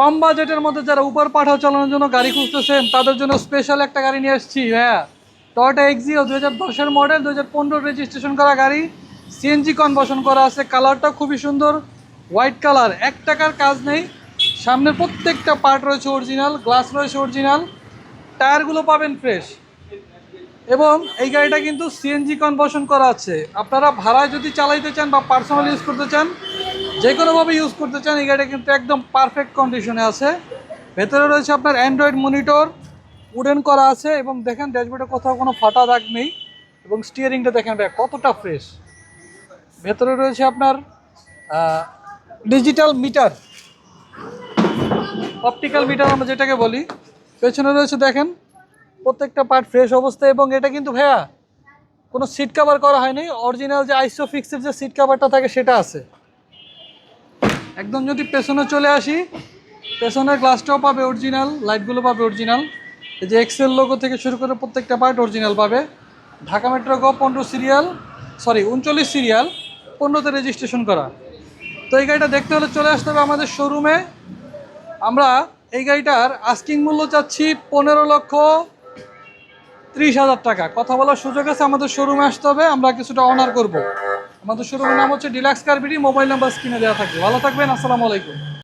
কম বাজেটের মধ্যে যারা উপর পাঠাও চালানোর জন্য গাড়ি খুঁজতেছেন, তাদের জন্য স্পেশাল একটা গাড়ি নিয়ে এসেছি হ্যাঁ। টয়টা এক্সিও দু হাজার দশের মডেল দু হাজার পনেরো রেজিস্ট্রেশন করা গাড়ি। সিএনজি কনভার্সন করা আছে কালারটা খুবই সুন্দর হোয়াইট কালার এক টাকার কাজ নেই। সামনের প্রত্যেকটা পার্ট রয়েছে অরিজিনাল গ্লাস রয়েছে অরিজিনাল টায়ারগুলো পাবেন ফ্রেশ এবং এই গাড়িটা কিন্তু সিএনজি কনভার্সন করা আছে। আপনারা ভাড়ায় যদি চালাইতে চান বা পার্সোনাল ইউজ করতে চান যে কোনোভাবে ইউজ করতে চান, এই গাড়িটা কিন্তু একদম পারফেক্ট কন্ডিশনে আছে। ভেতরে রয়েছে আপনার অ্যান্ড্রয়েড মনিটর উডেন করা আছে এবং দেখেন ড্যাশবোর্ডে কোথাও কোনো ফাটা দাগ নেই এবং স্টিয়ারিংটা দেখেন ভাই, কতটা ফ্রেশ ভেতরে রয়েছে আপনার ডিজিটাল মিটার অপটিক্যাল মিটার আমরা যেটাকে বলি। পেছনে রয়েছে দেখেন, প্রত্যেকটা পার্ট ফ্রেশ অবস্থায় এবং এটা কিন্তু ভাইয়া কোনো সিট কভার করা হয়নি। অরিজিনাল যে আইসো ফিক্সের যে সিট কাভারটা থাকে সেটা আছে। একদম যদি পেছনে চলে আসি, পেছনের গ্লাসটাও পাবে অরিজিনাল লাইটগুলো পাবে অরিজিনাল এই যে এক্সেল লোগো থেকে শুরু করে প্রত্যেকটা পার্ট অরিজিনাল পাবে। ঢাকা মেট্রো গ পনেরো সিরিয়াল সরি উনচল্লিশ সিরিয়াল পনেরোতে রেজিস্ট্রেশন করা। তো এই গাড়িটা দেখতে হলে চলে আসতে হবে আমাদের শোরুমে আমরা এই গাড়িটার আস্কিং মূল্য চাচ্ছি পনেরো লক্ষ ত্রিশ হাজার টাকা। কথা বলার সুযোগ আছে, আমাদের শোরুমে আসতে হবে, আমরা কিছুটা অনার করব। আমাদের শোরুমের নাম হচ্ছে ডিলাক্স কারবিডি মোবাইল নাম্বার স্ক্রিনে দেওয়া থাকবে। ভালো থাকবেন, আসসালামু আলাইকুম।